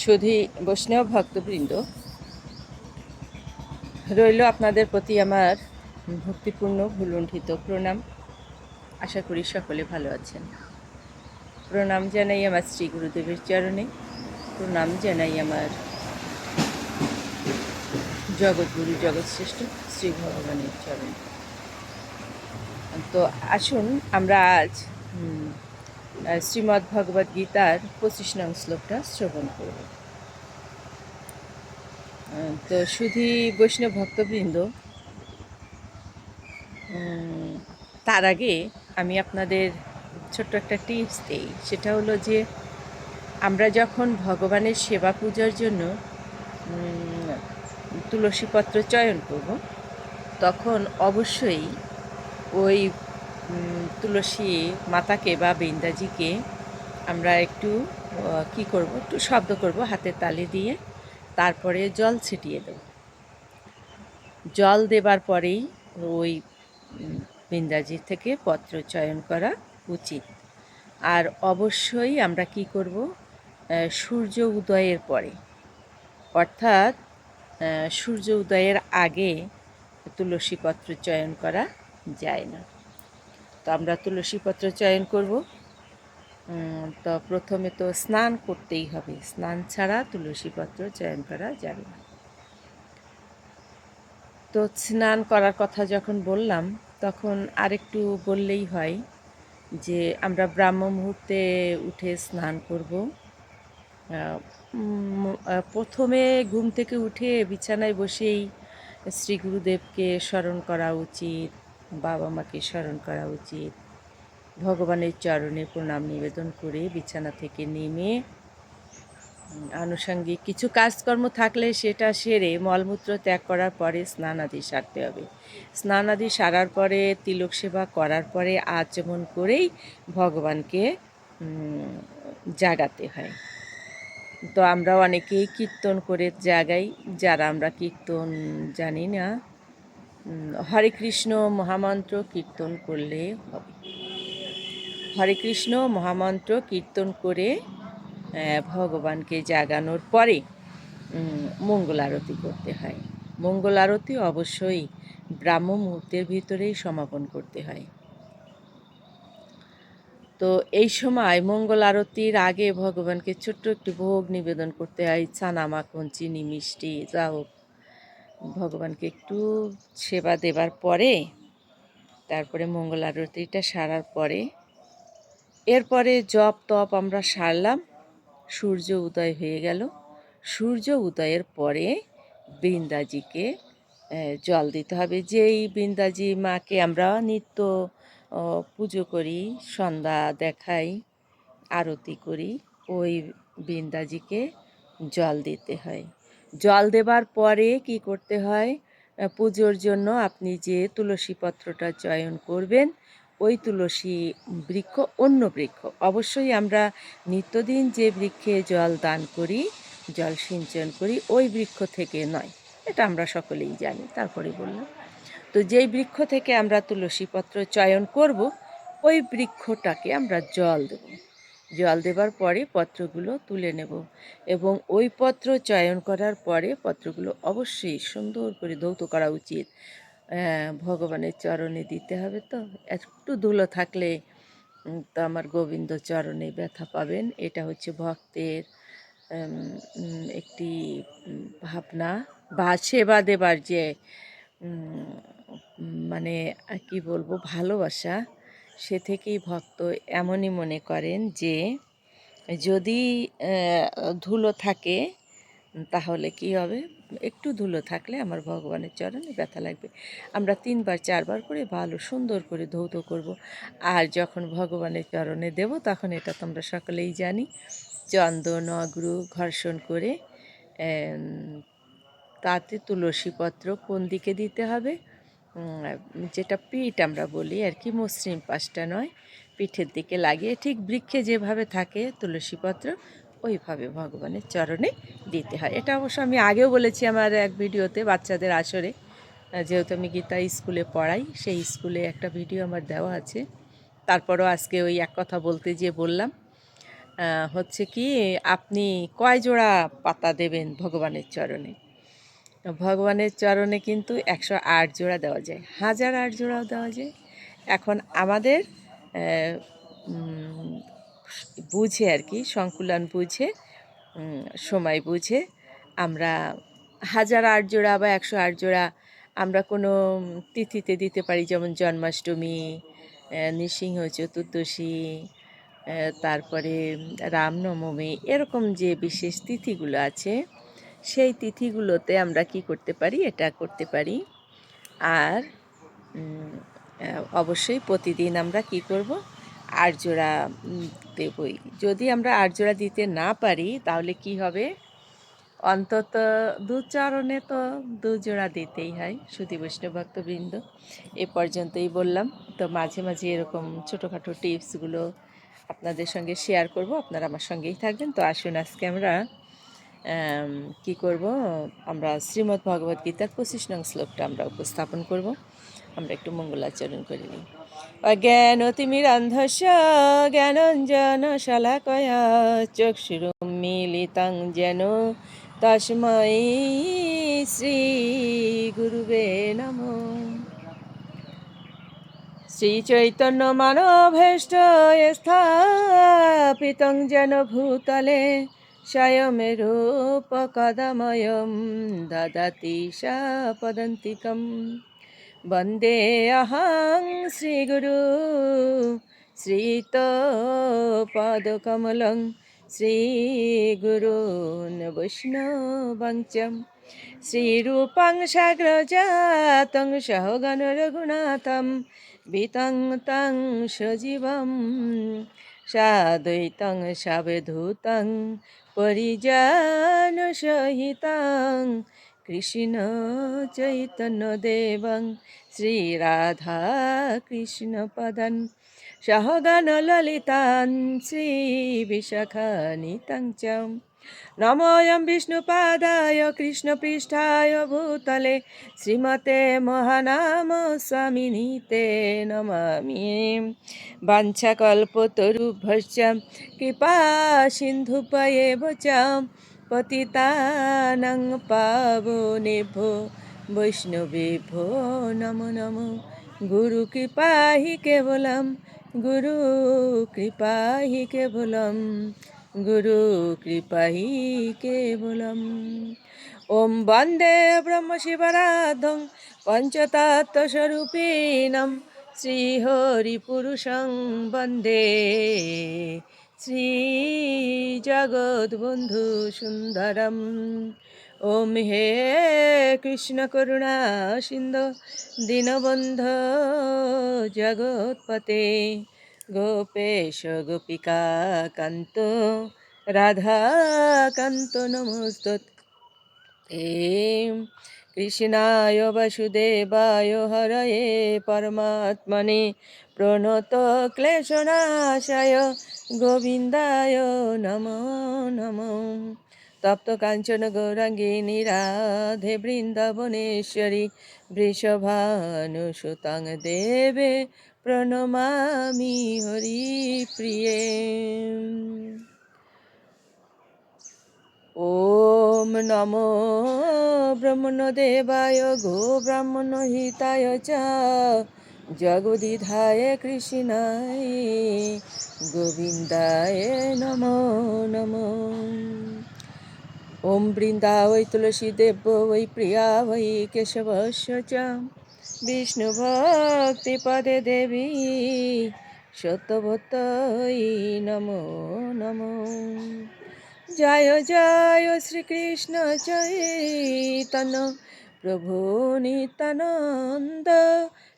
সুধী বৈষ্ণব ভক্তবৃন্দ, রইল আপনাদের প্রতি আমার ভক্তিপূর্ণ ভুলুণ্ঠিত প্রণাম। আশা করি সকলে ভালো আছেন। প্রণাম জানাই আমার শ্রী গুরুদেবের চরণে। প্রণাম জানাই আমার জগৎগুরু, জগৎশ্রেষ্ঠ শ্রী ভগবানের চরণে। তো আসুন আমরা আজ শ্রীমদ্ ভগবদ গীতার পঁচিশ নং শ্লোকটা শ্রবণ করব। তো শুধু বৈষ্ণব ভক্তবৃন্দ তার আগে আমি আপনাদের ছোট্ট একটা টিপস দিই। সেটা হলো যে, আমরা যখন ভগবানের সেবা পূজার জন্য তুলসীপত্র চয়ন করব, তখন অবশ্যই ওই তুলসী মাতাকে বা বৃন্দাজিকে আমরা একটু কি করব? একটু শব্দ করব হাতের তালি দিয়ে। তারপরে জল ছিটিয়ে দেব। জল দেবার পরেই ওই বৃন্দাজি থেকে পত্র চয়ন করা উচিত। আর অবশ্যই আমরা কি করব? সূর্য উদয়ের পরে। অর্থাৎ সূর্য উদয়ের আগে তুলসী পত্র চয়ন করা যায় না। তো আমরা তুলসী পত্র চয়ন করব। তো প্রথমে তো স্নান করতেই হবে। স্নান ছাড়া তুলসী পত্র চয়ন করা যাবে না। তো স্নান করার কথা যখন বললাম, তখন আরেকটু বললেই হয় যে, আমরা ব্রাহ্ম মুহূর্তে উঠে স্নান করব। প্রথমে ঘুম থেকে উঠে বিছানায় বসেই শ্রী গুরুদেবকে স্মরণ করা উচিত। বাবা মাকে স্মরণ করা উচিত। ভগবানের চরণে প্রণাম নিবেদন করে বিছানা থেকে নেমে আনুষঙ্গিক কিছু কাজকর্ম থাকলে সেটা সেরে মলমূত্র ত্যাগ করার পরে স্নান আদি সারতে হবে। স্নান আদি সারার পরে, তিলক সেবা করার পরে আচমন করেই ভগবানকে জাগাতে হয়। তো আমরা অনেকেই কীর্তন করে জাগাই, যারা আমরা কীর্তন জানি না হরে কৃষ্ণ মহামন্ত্র কীর্তন করলে হবে। হরে কৃষ্ণ মহামন্ত্র কীর্তন করে ভগবানকে জাগানোর পরে মঙ্গল আরতি করতে হয়। মঙ্গল আরতি অবশ্যই ব্রাহ্ম মুহূর্তের ভিতরেই সমাপন করতে হয়। তো এই সময় মঙ্গল আরতির আগে ভগবানকে ছোট্ট একটু ভোগ নিবেদন করতে হয়। ছানা, মাখন, চিনি, মিষ্টি, যা হোক। ভগবানকে একটু সেবা দেবার পরে, তারপরে মঙ্গল আরতিটা সারার পরে, এরপরে জপ তপ আমরা সারলাম, সূর্য উদয় হয়ে গেল। সূর্য উদয়ের পরে বৃন্দাজিকে জল দিতে হবে। যেই বৃন্দাজি মাকে আমরা নিত্য পুজো করি, সন্ধ্যা দেখাই, আরতি করি, ওই বৃন্দাজিকে জল দিতে হয়। জল দেবার পরে কি করতে হয়? পুজোর জন্য আপনি যে তুলসী পত্রটা চয়ন করবেন, ওই তুলসী বৃক্ষ অন্য বৃক্ষ। অবশ্যই আমরা নিত্যদিন যে বৃক্ষে জল দান করি, জল সিঞ্চন করি, ওই বৃক্ষ থেকে নয়। এটা আমরা সকলেই জানি, তারপরে বললাম। তো যেই বৃক্ষ থেকে আমরা তুলসী পত্র চয়ন করব, ওই বৃক্ষটাকে আমরা জল দেব। জল দেবার পরে পত্রগুলো তুলে নেব এবং ওই পত্র চয়ন করার পরে পত্রগুলো অবশ্যই সুন্দর করে ধৌত করা উচিত। ভগবানের চরণে দিতে হবে তো। একটু ধুলো থাকলে তো আমার গোবিন্দ চরণে ব্যথা পাবেন। এটা হচ্ছে ভক্তের একটি ভাবনা বা সেবা দেবার যে মানে কি বলব, ভালোবাসা। সে থেকেই ভক্ত এমনই মনে করেন যে, যদি ধুলো থাকে, তাহলে কি হবে? একটু ধুলো থাকলে আমার ভগবানের চরণে ব্যথা লাগবে। আমরা তিনবার, চারবার করে ভালো, সুন্দর করে ধৌত করব। আর যখন ভগবানের চরণে দেব, তখন এটা তোমরা সকলেই জানি। চন্দন, অগ্রু ঘর্ষণ করে তাতে তুলসী পত্র কোন দিকে দিতে হবে? যেটা পিঠ আমরা বলি আর কি, মসৃণ পাশটা নয়, পিঠের দিকে লাগিয়ে ঠিক বৃক্ষে যেভাবে থাকে তুলসী পত্র ওইভাবে ভগবানের চরণে দিতে হয়। এটা অবশ্য আমি আগেও বলেছি আমার এক ভিডিওতে বাচ্চাদের আসরে। যেহেতু আমি গীতা স্কুলে পড়াই, সেই স্কুলে একটা ভিডিও আমার দেওয়া আছে। তারপরও আজকে ওই এক কথা বলতে গিয়ে বললাম হচ্ছে কি, আপনি কয় জোড়া পাতা দেবেন ভগবানের চরণে? ভগবানের চরণে কিন্তু একশো আট জোড়া দেওয়া যায়, হাজার আট জোড়াও দেওয়া যায়। এখন আমাদের বুঝে আর কি, সংকুলন বুঝে সময় বুঝে আমরা হাজার আট জোড়া বা একশো আট জোড়া আমরা কোনো তিথিতে দিতে পারি, যেমন জন্মাষ্টমী নৃসিংহ চতুর্দশী তারপরে রামনবমী, এরকম যে বিশেষ তিথিগুলো আছে সেই তিথিগুলোতে আমরা কি করতে পারি এটা করতে পারি। আর অবশ্যই প্রতিদিন আমরা কি করব? আট জোড়া উম, দেবই। যদি আমরা আট জোড়া দিতে না পারি তাহলে কি হবে? অন্তত দু চরণে তো দু জোড়া দিতেই হয় সুধী বৈষ্ণব ভক্তবৃন্দ। এ পর্যন্তই বললাম। তো মাঝে মাঝে এরকম ছোটোখাটো টিপসগুলো আপনাদের সঙ্গে শেয়ার করব। আপনারা আমার সঙ্গেই থাকবেন। তো আসুন আজকে আমরা আম, কি করব? আমরা শ্রীমদ্ ভগবদ গীতার পঁচিশ নং শ্লোকটা আমরা উপস্থাপন করব। আমরা একটু মঙ্গলাচরণ করে নিই। অজ্ঞানতিমিরন্ধস্য জ্ঞানঞ্জন শালাকয়া চক্ষুরুন্মিলিতং যেন তস্मै শ্রী গুরুবে নমঃ। শ্রীচৈতন্য মানভেষ্ট স্থাপিতং যেন ভূতলে शयमेरूपकदमयं ददति शपदन्तिकं वन्दे अहं श्रीगुरु श्रीतपादकमलं श्रीगुरून् वैष्णवञ्च श्रीरूपं साग्रजातं सहगणरघुनाथं वितं तं सजीवं साद्वैतं सावधूतं পরিজান সহিতাং কৃষ্ণ চৈতন্য দেবং শ্রীরাধা কৃষ্ণ পদন সহগণ ললিতান শ্রী বিশাখানিতং নময়ম বিষ্ণুপাদায় কৃষ্ণপৃষ্ঠায় ভূতলে। শ্রীমতে মহানাম স্বামিনীতে নমামি। বাঞ্ছাকল্পতরুভ্যশ্চ কৃপা সিন্ধুপয়েব চ পতিতানং বৈষ্ণবে ভো নম নম। গুরু কৃপা হি কেবলম, গুরু কৃপা হি কেবলম। কৃপাহি কেবলম ওম বন্দে ব্রহ্মশিবরাধং পঞ্চতত্ত্বস্বরূপিণম শ্রীহরিপুরুষং বন্দে শ্রী জগদ্বন্ধু সুন্দরম ওম হে কৃষ্ণ করুণা সিন্ধু দীনবন্ধ জগৎপতে গোপেশ গোপিকা কান্ত রাধাকান্ত নমস্তে কৃষ্ণায় বাসুদেবায় হরয়ে পরমাত্মনে প্রণত ক্লেশনাশায় গোবিন্দায় নমো নমো তপ্ত কাঞ্চন গৌরাঙ্গিনী রাধে বৃন্দাবনেশ্বরী বৃষভানুসুতাং দেবে প্রণমামি হরি প্রিয়ে। ওম ব্রহ্মণ ব্রহ্মণদেবায় গো ব্রাহ্মণ হিতায় চ। জগদিধায় কৃষ্ণায় গোবিন্দায় নম নম। ওম বৃন্দাবৈ তুলসী দেব, ওই প্রিয়া, ওই কেশবশ্য চ। বিষ্ণু ভক্তি পদে দেবী সত্যবতই নমো নমো। জয় জয় শ্রীকৃষ্ণ চৈতন্য প্রভু নিতানন্দ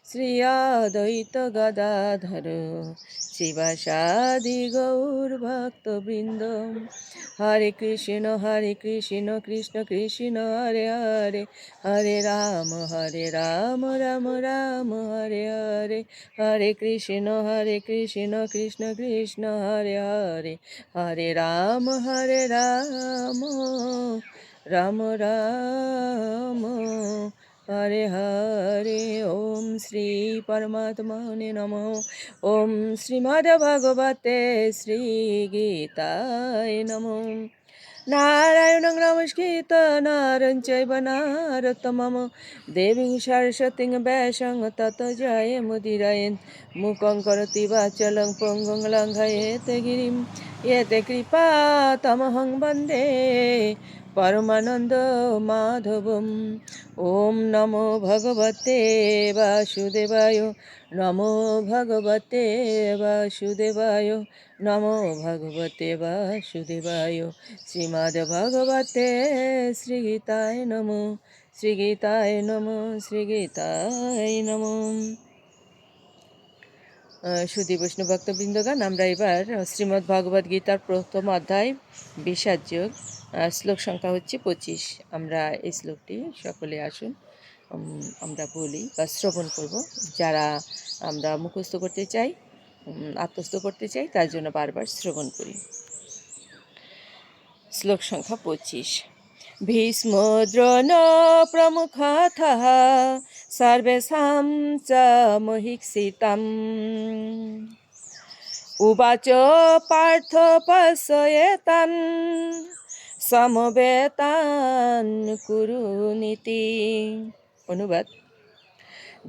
শ্রী অদ্বৈত গদাধর, শিবাসাদি গৌর ভক্তবৃন্দ। হরে কৃষ্ণ হরে কৃষ্ণ কৃষ্ণ কৃষ্ণ, হরে হরে হরে রাম হরে রাম রাম রাম, হরে হরে। হরে কৃষ্ণ হরে কৃষ্ণ কৃষ্ণ কৃষ্ণ, হরে হরে হরে রাম হরে রাম রাম রাম। শ্রী পরমাত্মনে নম ওম শ্রীমদ ভগবতে শ্রী গীতায় নম নারায়ণং নমস্কৃত নারং চৈব নারতমম দেবীং সরস্বতীং ব্যাসং তত জয় মুদিরায়ন মুখং করতি বাচলং পঙ্গং লঙ্ঘয়েত গিরিম এতে কৃপা তমহং বন্দে পরমানন্দ মাধবম ওম নমো ভগবতে বাসুদেবায় নমো ভগবতে বাসুদেবায় নমো ভগবতে বাসুদেবায় শ্রীমদ্ ভগবতে শ্রীগীতায় নমো শ্রীগীতায় নমো শ্রীগীতায় নমো সুদী বৈষ্ণব ভক্তবৃন্দগান আমরা এবার শ্রীমদ্ ভগবদ গীতার প্রথম অধ্যায়, বিষাদ যোগ শ্লোক সংখ্যা হচ্ছে পঁচিশ। আমরা এই শ্লোকটি সকলে আসুন আমরা বলি বা শ্রবণ করব। যারা আমরা মুখস্থ করতে চাই আত্মস্থ করতে চাই, তার জন্য বারবার শ্রবণ করি। শ্লোক সংখ্যা পঁচিশ। ভীষ্ম দ্রোণ প্রমুখথ সর্বেষাং চ মহিষিতাম উবাচ পার্থ পশ্যেতান সমবেতান কুরুনীতি অনুবাদ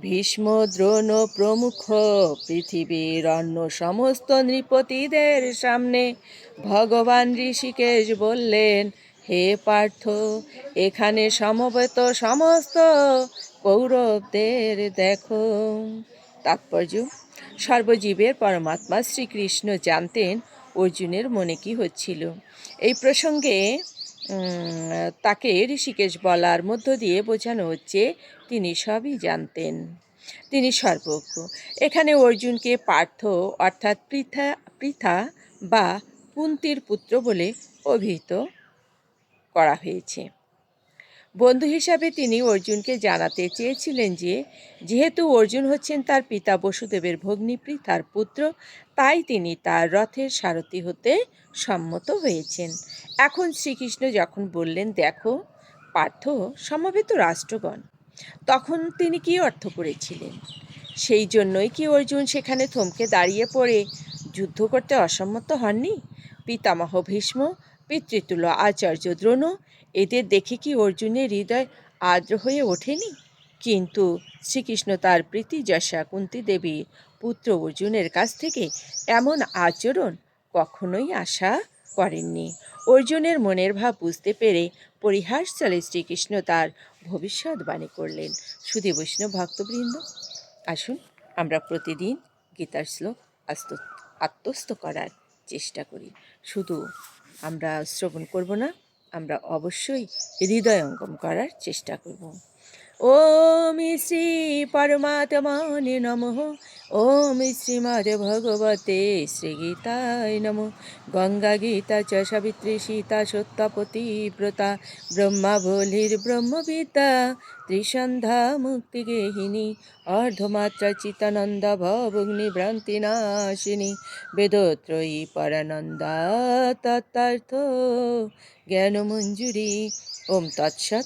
ভীষ্ম দ্রোণ প্রমুখ পৃথিবীর অন্য সমস্ত নৃপতিদের সামনে ভগবান ঋষিকেশ বললেন হে পার্থ, এখানে সমবেত সমস্ত কৌরবদের দেখো। তাৎপর্য, সর্বজীবের পরমাত্মা শ্রীকৃষ্ণ জানতেন অর্জুনের মনে কি হচ্ছিল। এই প্রসঙ্গে তাকে ঋষিকেশ বলার মধ্য দিয়ে বোঝানো হচ্ছে, তিনি সবই জানতেন। তিনি সর্বজ্ঞ। এখানে অর্জুনকে পার্থ অর্থাৎ পৃথা পৃথা বা কুন্তির পুত্র বলে অভিহিত করা হয়েছে। বন্ধু হিসাবে তিনি অর্জুনকে জানাতে চেয়েছিলেন যে, যেহেতু অর্জুন হচ্ছেন তার পিতা বসুদেবের ভগ্নী তার পুত্র, তাই তিনি তার রথের সারথি হতে সম্মত হয়েছেন। এখন শ্রীকৃষ্ণ যখন বললেন, দেখো, পার্থ সমবেত রাষ্ট্রগণ, তখন তিনি কি অর্থ করেছিলেন? সেই জন্যই কি অর্জুন সেখানে থমকে দাঁড়িয়ে পড়ে? যুদ্ধ করতে অসম্মত হননি? পিতামহ ভীষ্ম পিতৃতুল্য আচার্য দ্রোণ, এদের দেখে কি অর্জুনের হৃদয় আর্দ্র হয়ে ওঠেনি? কিন্তু শ্রীকৃষ্ণ তার প্রীতি যশা কুন্তী দেবী পুত্র অর্জুনের কাছ থেকে এমন আচরণ কখনোই আশা করেননি। অর্জুনের মনের ভাব বুঝতে পেরে পরিহাস চলে শ্রীকৃষ্ণ তার ভবিষ্যৎবাণী করলেন। সুধী বৈষ্ণব ভক্তবৃন্দ, আসুন আমরা প্রতিদিন গীতার শ্লোক আত্মস্থ করার চেষ্টা করি। শুধু আমরা শ্রবণ করব না আমরা অবশ্যই হৃদয়ঙ্গম করার চেষ্টা করব। ওম শ্রী পরমাত্মনে নমঃ। ওম শ্রীমদ ভগবতে শ্রীগীতায় নম। গঙ্গা গীতা চ সাবিত্রী সীতা সত্যপতি ব্রতা ব্রহ্মা বলির ব্রহ্মবিদ্যা ত্রিসন্ধ্যা মুক্তিগেহিনী অর্ধমাত্রা চিতানন্দা ভবগ্নি ভ্রান্তি নাশিনী বেদত্রয়ী পরানন্দা তত্তার্থ জ্ঞানমঞ্জুরি। ওম তৎসৎ